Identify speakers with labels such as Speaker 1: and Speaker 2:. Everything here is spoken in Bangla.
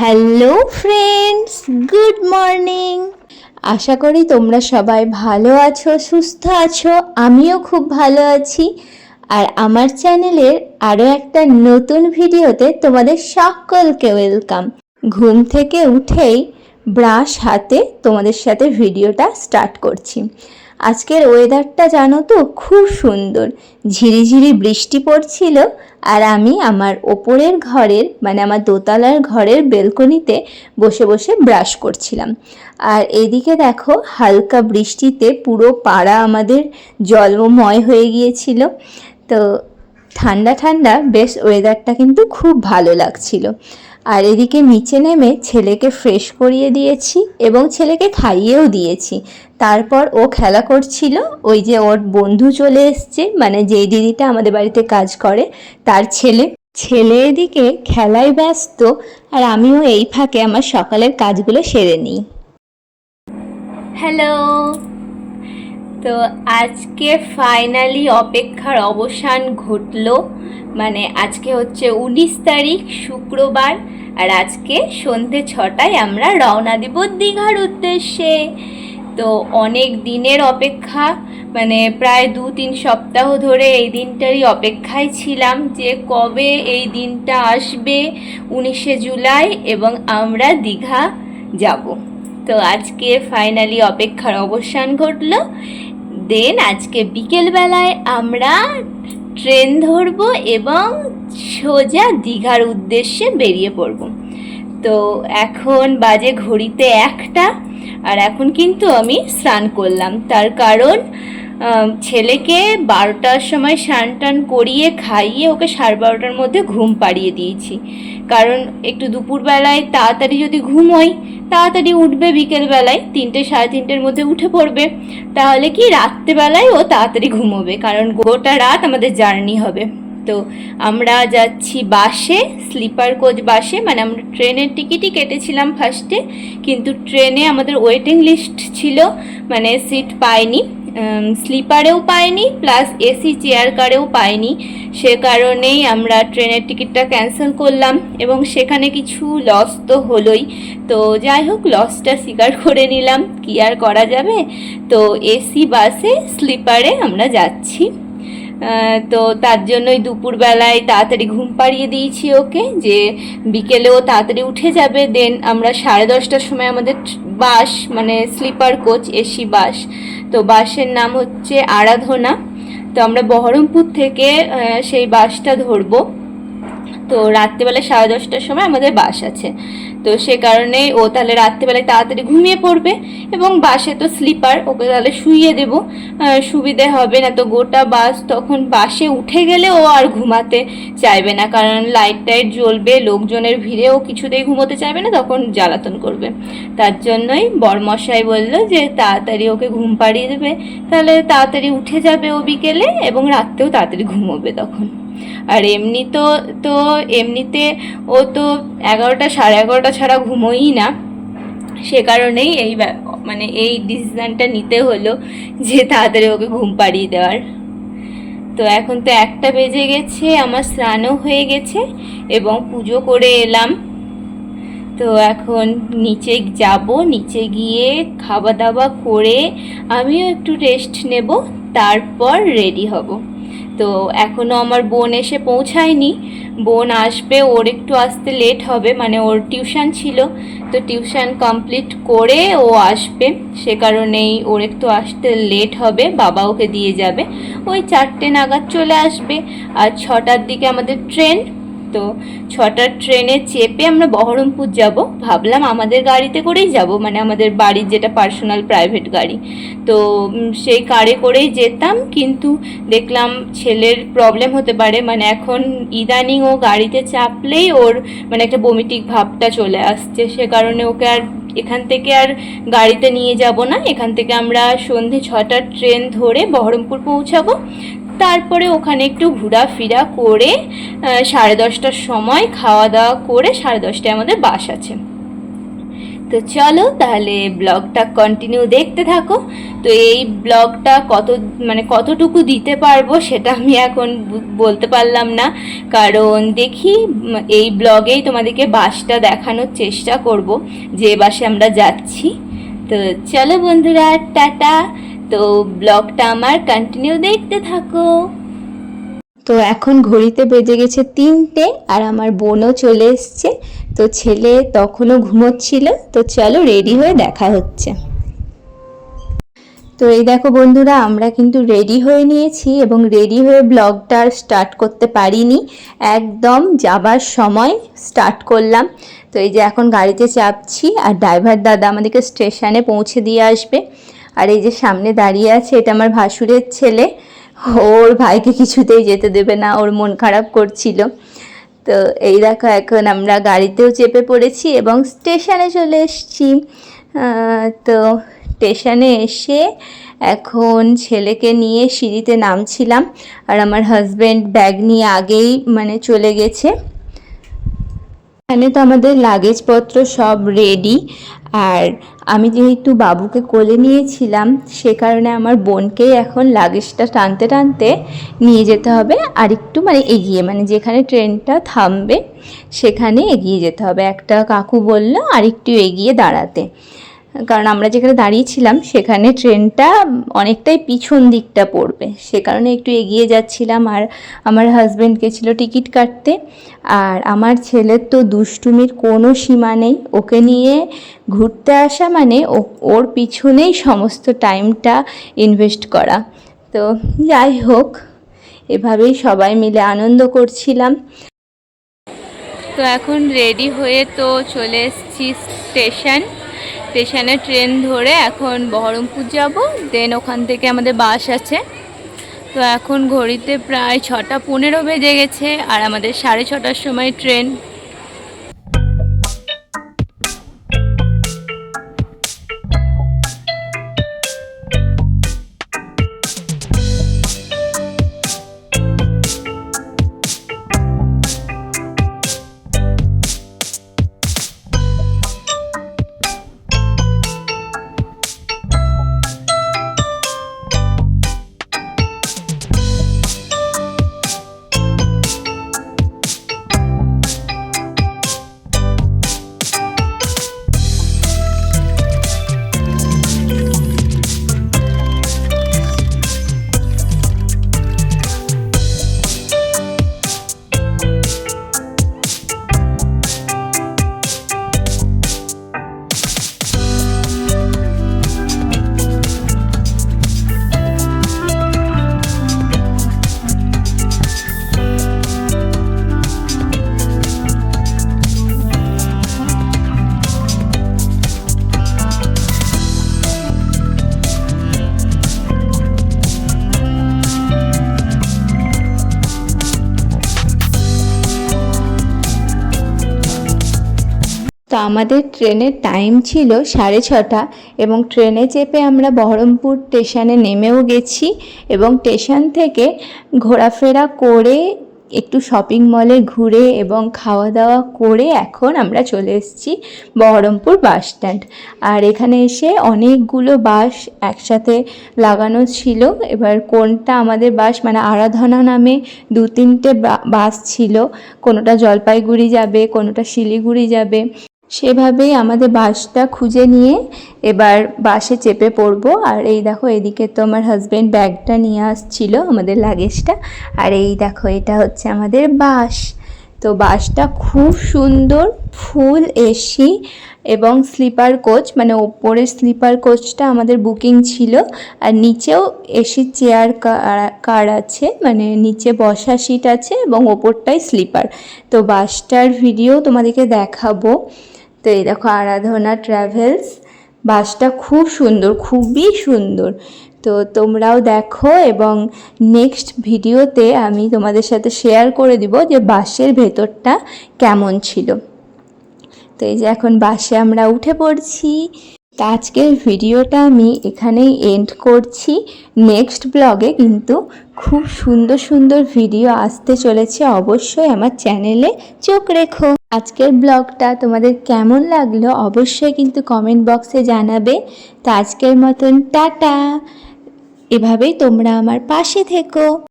Speaker 1: হ্যালো ফ্রেন্ডস গুড মর্নিং আশা করি তোমরা সবাই ভালো আছো, সুস্থ আছো। আমিও খুব ভালো আছি। আর আমার চ্যানেলের আরও একটা নতুন ভিডিওতে তোমাদের সকলকে ওয়েলকাম ঘুম থেকে উঠেই ব্রাশ হাতে তোমাদের সাথে ভিডিওটা স্টার্ট করছি। আজকের ওয়েদারটা জানো তো, খুব সুন্দর। ঝিরিঝিরি বৃষ্টি পড়ছিল আর আমি আমার ওপরের ঘরের মানে আমার দোতলার ঘরের বেলকনিতে বসে বসে ব্রাশ করছিলাম। আর এদিকে দেখো, হালকা বৃষ্টিতে পুরো পাড়া আমাদের জলময় হয়ে গিয়েছিল। তো ঠান্ডা ঠান্ডা, বেশ ওয়েদারটা কিন্তু খুব ভালো লাগছিল। আর এদিকে নিচে নেমে ছেলেকে ফ্রেশ করিয়ে দিয়েছি এবং ছেলেকে খাইয়েও দিয়েছি। তারপর ও খেলা করছিল, ওই যে ওর বন্ধু চলে এসছে মানে যেই দিদিটা আমাদের বাড়িতে কাজ করে, তার ছেলে। ছেলে এদিকে খেলায় ব্যস্ত, আর আমিও এই ফাঁকে আমার সকালের কাজগুলো সেরে নিই। হ্যালো তো আজকে ফাইনালি অপেক্ষার অবসান ঘটলো মানে আজকে হচ্ছে উনিশ তারিখ, শুক্রবার। আর আজকে সন্ধে ছটায় আমরা রওনা দিব দীঘার উদ্দেশ্যে। তো অনেক দিনের অপেক্ষা মানে প্রায় দু তিন সপ্তাহ ধরে এই দিনটারই অপেক্ষায় ছিলাম যে কবে এই দিনটা আসবে উনিশে জুলাই এবং আমরা দীঘা যাব। তো আজকে ফাইনালি অপেক্ষার অবসান ঘটলো। দেন আজকে বিকেলবেলায় আমরা ট্রেন ধরবো এবং সোজা দীঘার উদ্দেশ্যে বেরিয়ে পড়ব। তো এখন বাজে ঘড়িতে একটা, আর এখন কিন্তু আমি স্নান করলাম। তার কারণ ছেলেকে বারোটার সময় স্নান টান করিয়ে খাইয়ে ওকে সাড়ে বারোটার মধ্যে ঘুম পাড়িয়ে দিয়েছি। কারণ একটু দুপুরবেলায় তাড়াতাড়ি যদি ঘুমোই তাড়াতাড়ি উঠবে বিকেলবেলায়, তিনটে, সাড়ে তিনটের মধ্যে উঠে পড়বে। তাহলে কি রাত্রেবেলায় ও তাড়াতাড়ি ঘুমোবে? কারণ গোটা রাত আমাদের জার্নি হবে। তো আমরা যাচ্ছি বাসে, স্লিপার কোচ বাসে মানে আমরা ট্রেনের টিকিটই কেটেছিলাম ফার্স্টে কিন্তু ট্রেনে আমাদের ওয়েটিং লিস্ট ছিল মানে সিট পাইনি। স্লিপারেও পাইনি প্লাস এসি চেয়ার কারেও পাইনি। সে কারণেই আমরা ট্রেনের টিকিটটা ক্যান্সেল করলাম এবং সেখানে কিছু লস তো হলোই। তো যাই হোক লসটা স্বীকার করে নিলাম। কি আর করা যাবে? তো এসি বাসে স্লিপারে আমরা যাচ্ছি। তো তার জন্যই দুপুরবেলায় তাড়াতাড়ি ঘুম পাড়িয়ে দিয়েছি ওকে, যে বিকেলেও তাড়াতাড়ি উঠে যাবে দেন আমরা সাড়ে দশটার সময় আমাদের বাস মানে স্লিপার কোচ এসি বাস, তো বাসের নাম হচ্ছে আরাধনা, তো আমরা বহরমপুর থেকে সেই বাসটা ধরবো। তো রাত্রেবেলা সাড়ে দশটার সময় আমাদের বাস আছে। তো সে কারণে ও তাহলে রাত্রেবেলায় তাড়াতাড়ি ঘুমিয়ে পড়বে এবং বাসে তো স্লিপার, ওকে তাহলে শুইয়ে দেবো। সুবিধে হবে না তো গোটা বাস তখন বাসে উঠে গেলে ও আর ঘুমাতে চাইবে না, কারণ লাইট টাইট জ্বলবে, লোকজনের ভিড়ে ও কিছুতেই ঘুমোতে চাইবে না, তখন জ্বালাতন করবে। তার জন্যই বরমশাই বলল যে তাড়াতাড়ি ওকে ঘুম পাড়িয়ে দেবে। তাহলে তাড়াতাড়ি উঠে যাবে ও বিকেলে এবং রাত্রেও তাড়াতাড়ি ঘুমোবে তখন। আর এমনি তো তো এমনিতে ও তো এগারোটা সাড়ে এগারোটা ছাড়া ঘুমোই না। সে কারণেই এই মানে এই ডিসিশানটা নিতে হলো যে তাড়াতাড়ি ওকে ঘুম পাড়িয়ে দেওয়ার। তো এখন তো একটা বেজে গেছে, আমার স্নানও হয়ে গেছে এবং পুজো করে এলাম। তো এখন নিচে যাব, নিচে গিয়ে খাওয়া দাওয়া করে আমিও একটু রেস্ট নেব, তারপর রেডি হব। তো এখনও আমার বোন এসে পৌঁছায়নি। বোন আসবে, ওর একটু আসতে লেট হবে মানে ওর টিউশন ছিল। তো টিউশন কমপ্লিট করে ও আসবে। সে কারণেই ওর একটু আসতে লেট হবে, বাবা ওকে দিয়ে যাবে। ওই চারটে নাগাদ চলে আসবে। আর ছটার দিকে আমাদের ট্রেন তো ছটার ট্রেনে চেপে আমরা বহরমপুর যাব। ভাবলাম আমাদের গাড়িতে করেই যাব মানে আমাদের বাড়ির যেটা পার্সোনাল প্রাইভেট গাড়ি। তো সেই কারে করেই যেতাম, কিন্তু দেখলাম ছেলের প্রবলেম হতে পারে। মানে এখন ইদানিং ও গাড়িতে চাপলেই ওর মানে একটা বমিটিক ভাবটা চলে আসছে। সে কারণে ওকে আর এখান থেকে আর গাড়িতে নিয়ে যাব না। এখান থেকে আমরা সন্ধে ছটার ট্রেন ধরে বহরমপুর পৌঁছাবো। তারপরে ওখানে একটু ঘোরাফেরা করে সাড়ে দশটার সময় খাওয়া দাওয়া করে সাড়ে দশটায় আমাদের বাস আছে। তো চলো তাহলে ব্লগটা কন্টিনিউ দেখতে থাকো। তো এই ব্লগটা কত মানে কতটুকু দিতে পারব সেটা আমি এখন বলতে পারলাম না। কারণ দেখি এই ব্লগেই তোমাদেরকে বাসটা দেখানোর চেষ্টা করব, যে বাসে আমরা যাচ্ছি। তো চলো বন্ধুরা, টাটা। তো ব্লগটা আমার কন্টিনিউ দেখতে থাকো। তো এখন ঘড়িতে বেজে গেছে তিনটে আর আমার বোনও চলে এসছে। তো ছেলে তখনও ঘুমোচ্ছিল। তো চলো রেডি হয়ে দেখা হচ্ছে। তো এই দেখো বন্ধুরা, আমরা কিন্তু রেডি হয়ে নিয়েছি এবং রেডি হয়ে ব্লগটা স্টার্ট করতে পারিনি। একদম যাবার সময় স্টার্ট করলাম। তো এই যে এখন গাড়িতে চাপছি আর ড্রাইভার দাদা আমাদেরকে স্টেশনে পৌঁছে দিয়ে আসবে। আর এই যে সামনে দাঁড়িয়ে আছে, এটা আমার ভাসুরের ছেলে। ওর ভাইকে কিছুতেই যেতে দেবে না, ওর মন খারাপ করছিল। তো এই দেখো, এখন আমরা গাড়িতেও চেপে পড়েছি এবং স্টেশনে চলে এসেছি। তো স্টেশনে এসে এখন ছেলেকে নিয়ে সিঁড়িতে নামছিলাম। আর আমার হাজব্যান্ড ব্যাগ নিয়ে আগেই মানে চলে গেছে। এখানে তো আমাদের লাগেজপত্র সব রেডি আর আমি যেহেতু বাবুকে কোলে নিয়েছিলাম, সে কারণে আমার বোনকেই এখন লাগেজটা টানতে টানতে নিয়ে যেতে হবে। আর একটু মানে এগিয়ে মানে যেখানে ট্রেনটা থামবে সেখানে এগিয়ে যেতে হবে। একটা কাকু বলল, আর একটু এগিয়ে দাঁড়াতে। কারণ আমরা যেখানে দাঁড়িয়েছিলাম, সেখানে ট্রেনটা অনেকটাই পিছন দিকটা পড়বে। সে কারণে একটু এগিয়ে যাচ্ছিলাম। আর আমার হাজব্যান্ড গেছিল টিকিট কাটতে। আর আমার ছেলের তো দুষ্টুমির কোনো সীমা নেই। ওকে নিয়ে ঘুরতে আসা মানে ওর পিছনেই সমস্ত টাইমটা ইনভেস্ট করা। তো যাই হোক, এভাবেই সবাই মিলে আনন্দ করছিলাম। তো এখন রেডি হয়ে তো চলে এসেছি স্টেশন স্টেশনে ট্রেন ধরে এখন বহরমপুর যাব। দেন ওখান থেকে আমাদের বাস আছে। তো এখন ঘড়িতে প্রায় ছটা পনেরো বেজে গেছে আর আমাদের সাড়ে ছটার সময় ট্রেন। তো আমাদের ট্রেনের টাইম ছিল সাড়ে ছটা এবং ট্রেনে চেপে আমরা বহরমপুর স্টেশনে নেমেও গেছি এবং স্টেশন থেকে ঘোরাফেরা করে একটু শপিং মলে ঘুরে এবং খাওয়া দাওয়া করে এখন আমরা চলে এসেছি বহরমপুর বাস স্ট্যান্ড আর এখানে এসে অনেকগুলো বাস একসাথে লাগানো ছিল। এবার কোনটা আমাদের বাস মানে আরাধনা নামে দু তিনটে বাস ছিল। কোনোটা জলপাইগুড়ি যাবে, কোনোটা শিলিগুড়ি যাবে। সেভাবেই আমাদের বাসটা খুঁজে নিয়ে এবার বাসে চেপে পড়ব। আর এই দেখো, এদিকে তো আমার হাজব্যান্ড ব্যাগটা নিয়ে আসছিল, আমাদের লাগেজটা আর এই দেখো, এটা হচ্ছে আমাদের বাস। তো বাসটা খুব সুন্দর ফুল এসি এবং স্লিপার কোচ মানে ওপরের স্লিপার কোচটা আমাদের বুকিং ছিল। আর নিচেও এসি চেয়ার কার আছে মানে নিচে বসা সিট আছে এবং ওপরটাই স্লিপার তো বাসটার ভিডিও তোমাদেরকে দেখাবো। তো এই দেখো আরাধনা ট্রাভেলস বাসটা খুব সুন্দর, খুবই সুন্দর। তো তোমরাও দেখো এবং নেক্সট ভিডিওতে আমি তোমাদের সাথে শেয়ার করে দিব যে বাসের ভেতরটা কেমন ছিল। তো এই যে এখন বাসে আমরা উঠে পড়ছি। তো আজকের ভিডিওটা আমি এখানেই এন্ড করছি। নেক্সট ব্লগে কিন্তু খুব সুন্দর সুন্দর ভিডিও আসতে চলেছে। অবশ্যই আমার চ্যানেলে চোখ রেখো।
Speaker 2: আজকের ব্লগটা তোমাদের কেমন লাগল অবশ্যই কিন্তু কমেন্ট বক্সে জানাবে। তা আজকের মতন টাটা। এভাবেই তোমরা আমার পাশে থেকো।